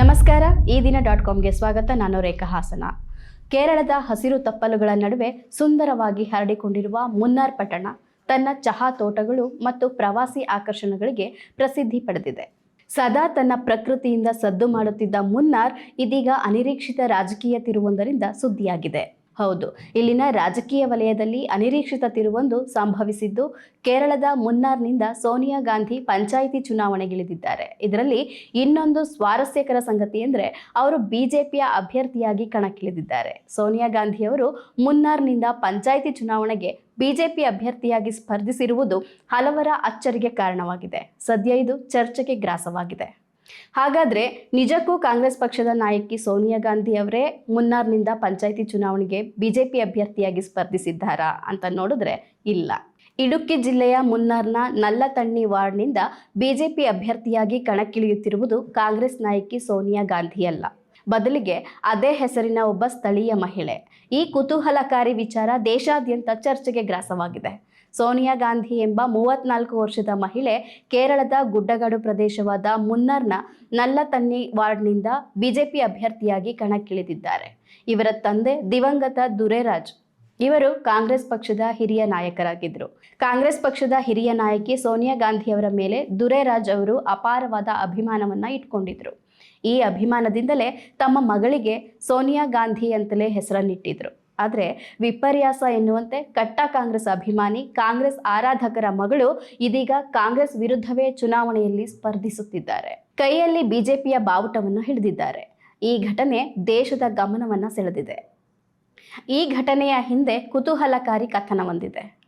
ನಮಸ್ಕಾರ, ಈ ದಿನ ಡಾಟ್ ಕಾಮ್ಗೆ ಸ್ವಾಗತ. ನಾನು ರೇಖಾ ಹಾಸನ. ಕೇರಳದ ಹಸಿರು ತಪ್ಪಲುಗಳ ನಡುವೆ ಸುಂದರವಾಗಿ ಹರಡಿಕೊಂಡಿರುವ ಮುನ್ನಾರ್ ಪಟ್ಟಣ, ತನ್ನ ಚಹಾ ತೋಟಗಳು ಮತ್ತು ಪ್ರವಾಸಿ ಆಕರ್ಷಣೆಗಳಿಗೆ ಪ್ರಸಿದ್ಧಿ ಪಡೆದಿದೆ. ಸದಾ ತನ್ನ ಪ್ರಕೃತಿಯಿಂದ ಸದ್ದು ಮಾಡುತ್ತಿದ್ದ ಮುನ್ನಾರ್ ಇದೀಗ ಅನಿರೀಕ್ಷಿತ ರಾಜಕೀಯ ತಿರುವೊಂದರಿಂದ ಸುದ್ದಿಯಾಗಿದೆ. ಹೌದು. ಇಲ್ಲಿನ ರಾಜಕೀಯ ವಲಯದಲ್ಲಿ ಅನಿರೀಕ್ಷಿತ ತಿರುವೊಂದು ಸಂಭವಿಸಿದ್ದು, ಕೇರಳದ ಮುನ್ನಾರ್ನಿಂದ ಸೋನಿಯಾ ಗಾಂಧಿ ಪಂಚಾಯಿತಿ ಚುನಾವಣೆಗಿಳಿದಿದ್ದಾರೆ. ಇದರಲ್ಲಿ ಇನ್ನೊಂದು ಸ್ವಾರಸ್ಯಕರ ಸಂಗತಿ ಎಂದರೆ ಅವರು ಬಿಜೆಪಿಯ ಅಭ್ಯರ್ಥಿಯಾಗಿ ಕಣಕ್ಕಿಳಿದಿದ್ದಾರೆ. ಸೋನಿಯಾ ಗಾಂಧಿ ಅವರು ಮುನ್ನಾರ್ನಿಂದ ಪಂಚಾಯಿತಿ ಚುನಾವಣೆಗೆ ಬಿಜೆಪಿ ಅಭ್ಯರ್ಥಿಯಾಗಿ ಸ್ಪರ್ಧಿಸಿರುವುದು ಹಲವರ ಅಚ್ಚರಿಗೆ ಕಾರಣವಾಗಿದೆ. ಸದ್ಯ ಇದು ಚರ್ಚೆಗೆ ಗ್ರಾಸವಾಗಿದೆ. ಹಾಗಾದ್ರೆ ನಿಜಕ್ಕೂ ಕಾಂಗ್ರೆಸ್ ಪಕ್ಷದ ನಾಯಕಿ ಸೋನಿಯಾ ಗಾಂಧಿ ಅವರೇ ಮುನ್ನಾರ್ನಿಂದ ಪಂಚಾಯಿತಿ ಚುನಾವಣೆಗೆ ಬಿಜೆಪಿ ಅಭ್ಯರ್ಥಿಯಾಗಿ ಸ್ಪರ್ಧಿಸಿದ್ದಾರಾ ಅಂತ ನೋಡಿದ್ರೆ ಇಲ್ಲ. ಇಡುಕ್ಕಿ ಜಿಲ್ಲೆಯ ಮುನ್ನಾರ್ನ ನಲ್ಲತಣ್ಣಿ ವಾರ್ಡ್ನಿಂದ ಬಿಜೆಪಿ ಅಭ್ಯರ್ಥಿಯಾಗಿ ಕಣಕ್ಕಿಳಿಯುತ್ತಿರುವುದು ಕಾಂಗ್ರೆಸ್ ನಾಯಕಿ ಸೋನಿಯಾ ಗಾಂಧಿ ಅಲ್ಲ. ಬದಲಿಗೆ ಅದೇ ಹೆಸರಿನ ಒಬ್ಬ ಸ್ಥಳೀಯ ಮಹಿಳೆ. ಈ ಕುತೂಹಲಕಾರಿ ವಿಚಾರ ದೇಶಾದ್ಯಂತ ಚರ್ಚೆಗೆ ಗ್ರಾಸವಾಗಿದೆ. ಸೋನಿಯಾ ಗಾಂಧಿ ಎಂಬ ಮೂವತ್ನಾಲ್ಕು ವರ್ಷದ ಮಹಿಳೆ ಕೇರಳದ ಗುಡ್ಡಗಾಡು ಪ್ರದೇಶವಾದ ಮುನ್ನರ್ನ ನಲ್ಲತನ್ನಿ ವಾರ್ಡ್ನಿಂದ ಬಿಜೆಪಿ ಅಭ್ಯರ್ಥಿಯಾಗಿ ಕಣಕ್ಕಿಳಿದಿದ್ದಾರೆ. ಇವರ ತಂದೆ ದಿವಂಗತ ದುರೇರಾಜ್. ಇವರು ಕಾಂಗ್ರೆಸ್ ಪಕ್ಷದ ಹಿರಿಯ ನಾಯಕರಾಗಿದ್ದರು. ಕಾಂಗ್ರೆಸ್ ಪಕ್ಷದ ಹಿರಿಯ ನಾಯಕಿ ಸೋನಿಯಾ ಗಾಂಧಿಯವರ ಮೇಲೆ ದುರೇರಾಜ್ ಅವರು ಅಪಾರವಾದ ಅಭಿಮಾನವನ್ನು ಇಟ್ಕೊಂಡಿದ್ರು. ಈ ಅಭಿಮಾನದಿಂದಲೇ ತಮ್ಮ ಮಗಳಿಗೆ ಸೋನಿಯಾ ಗಾಂಧಿ ಅಂತಲೇ ಹೆಸರನ್ನಿಟ್ಟಿದ್ರು. ಆದರೆ ವಿಪರ್ಯಾಸ ಎನ್ನುವಂತೆ ಕಟ್ಟ ಕಾಂಗ್ರೆಸ್ ಅಭಿಮಾನಿ, ಕಾಂಗ್ರೆಸ್ ಆರಾಧಕರ ಮಗಳು ಇದೀಗ ಕಾಂಗ್ರೆಸ್ ವಿರುದ್ಧವೇ ಚುನಾವಣೆಯಲ್ಲಿ ಸ್ಪರ್ಧಿಸುತ್ತಿದ್ದಾರೆ. ಕೈಯಲ್ಲಿ ಬಿಜೆಪಿಯ ಬಾವುಟವನ್ನು ಹಿಡಿದಿದ್ದಾರೆ. ಈ ಘಟನೆ ದೇಶದ ಗಮನವನ್ನು ಸೆಳೆದಿದೆ. ಈ ಘಟನೆಯ ಹಿಂದೆ ಕುತೂಹಲಕಾರಿ ಕಥನವೊಂದಿದೆ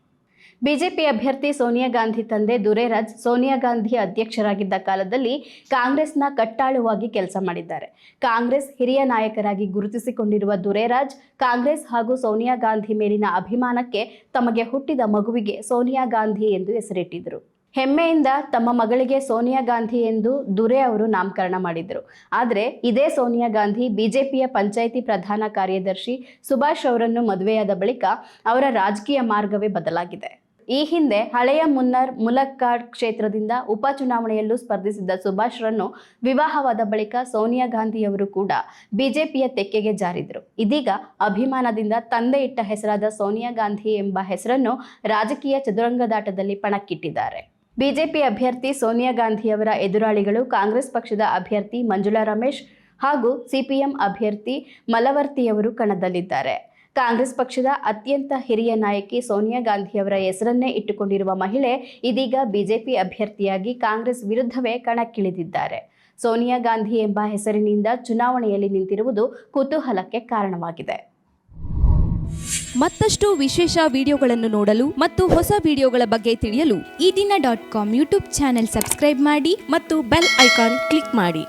ಬಿಜೆಪಿ ಅಭ್ಯರ್ಥಿ ಸೋನಿಯಾ ಗಾಂಧಿ ತಂದೆ ದುರೇರಾಜ್ ಸೋನಿಯಾ ಗಾಂಧಿ ಅಧ್ಯಕ್ಷರಾಗಿದ್ದ ಕಾಲದಲ್ಲಿ ಕಾಂಗ್ರೆಸ್ನ ಕಟ್ಟಾಳುವಾಗಿ ಕೆಲಸ ಮಾಡಿದ್ದಾರೆ. ಕಾಂಗ್ರೆಸ್ ಹಿರಿಯ ನಾಯಕರಾಗಿ ಗುರುತಿಸಿಕೊಂಡಿರುವ ದುರೇರಾಜ್, ಕಾಂಗ್ರೆಸ್ ಹಾಗೂ ಸೋನಿಯಾ ಗಾಂಧಿ ಮೇಲಿನ ಅಭಿಮಾನಕ್ಕೆ ತಮಗೆ ಹುಟ್ಟಿದ ಮಗುವಿಗೆ ಸೋನಿಯಾ ಗಾಂಧಿ ಎಂದು ಹೆಸರಿಟ್ಟಿದ್ದರು. ಹೆಮ್ಮೆಯಿಂದ ತಮ್ಮ ಮಗಳಿಗೆ ಸೋನಿಯಾ ಗಾಂಧಿ ಎಂದು ದುರೆ ಅವರು ನಾಮಕರಣ ಮಾಡಿದರು ಆದರೆ ಇದೇ ಸೋನಿಯಾ ಗಾಂಧಿ ಬಿಜೆಪಿಯ ಪಂಚಾಯಿತಿ ಪ್ರಧಾನ ಕಾರ್ಯದರ್ಶಿ ಸುಭಾಷ್ ಅವರನ್ನು ಮದುವೆಯಾದ ಬಳಿಕ ಅವರ ರಾಜಕೀಯ ಮಾರ್ಗವೇ ಬದಲಾಗಿದೆ. ಈ ಹಿಂದೆ ಹಳೆಯ ಮುನ್ನರ್ ಮುಲಕ್ಕಾಡ್ ಕ್ಷೇತ್ರದಿಂದ ಉಪಚುನಾವಣೆಯಲ್ಲೂ ಸ್ಪರ್ಧಿಸಿದ್ದ ಸುಭಾಷ್ರನ್ನು ವಿವಾಹವಾದ ಬಳಿಕ ಸೋನಿಯಾ ಗಾಂಧಿಯವರು ಕೂಡ ಬಿಜೆಪಿಯ ತೆಕ್ಕೆಗೆ ಜಾರಿದ್ರು. ಇದೀಗ ಅಭಿಮಾನದಿಂದ ತಂದೆ ಇಟ್ಟ ಹೆಸರಾದ ಸೋನಿಯಾ ಗಾಂಧಿ ಎಂಬ ಹೆಸರನ್ನು ರಾಜಕೀಯ ಚದುರಂಗದಾಟದಲ್ಲಿ ಪಣಕ್ಕಿಟ್ಟಿದ್ದಾರೆ. ಬಿಜೆಪಿ ಅಭ್ಯರ್ಥಿ ಸೋನಿಯಾ ಗಾಂಧಿಯವರ ಎದುರಾಳಿಗಳು ಕಾಂಗ್ರೆಸ್ ಪಕ್ಷದ ಅಭ್ಯರ್ಥಿ ಮಂಜುಳಾ ರಮೇಶ್ ಹಾಗೂ ಸಿಪಿಎಂ ಅಭ್ಯರ್ಥಿ ಮಲವರ್ತಿಯವರು ಕಣದಲ್ಲಿದ್ದಾರೆ. ಕಾಂಗ್ರೆಸ್ ಪಕ್ಷದ ಅತ್ಯಂತ ಹಿರಿಯ ನಾಯಕಿ ಸೋನಿಯಾ ಗಾಂಧಿಯವರ ಹೆಸರನ್ನೇ ಇಟ್ಟುಕೊಂಡಿರುವ ಮಹಿಳೆ ಇದೀಗ ಬಿಜೆಪಿ ಅಭ್ಯರ್ಥಿಯಾಗಿ ಕಾಂಗ್ರೆಸ್ ವಿರುದ್ಧವೇ ಕಣಕ್ಕಿಳಿದಿದ್ದಾರೆ. ಸೋನಿಯಾ ಗಾಂಧಿ ಎಂಬ ಹೆಸರಿನಿಂದ ಚುನಾವಣೆಯಲ್ಲಿ ನಿಂತಿರುವುದು ಕುತೂಹಲಕ್ಕೆ ಕಾರಣವಾಗಿದೆ. ಮತ್ತಷ್ಟು ವಿಶೇಷ ವಿಡಿಯೋಗಳನ್ನು ನೋಡಲು ಮತ್ತು ಹೊಸ ವಿಡಿಯೋಗಳ ಬಗ್ಗೆ ತಿಳಿಯಲು ಈ ದಿನ dot com YouTube channel subscribe ಮಾಡಿ ಮತ್ತು ಬೆಲ್ ಐಕಾನ್ ಕ್ಲಿಕ್ ಮಾಡಿ.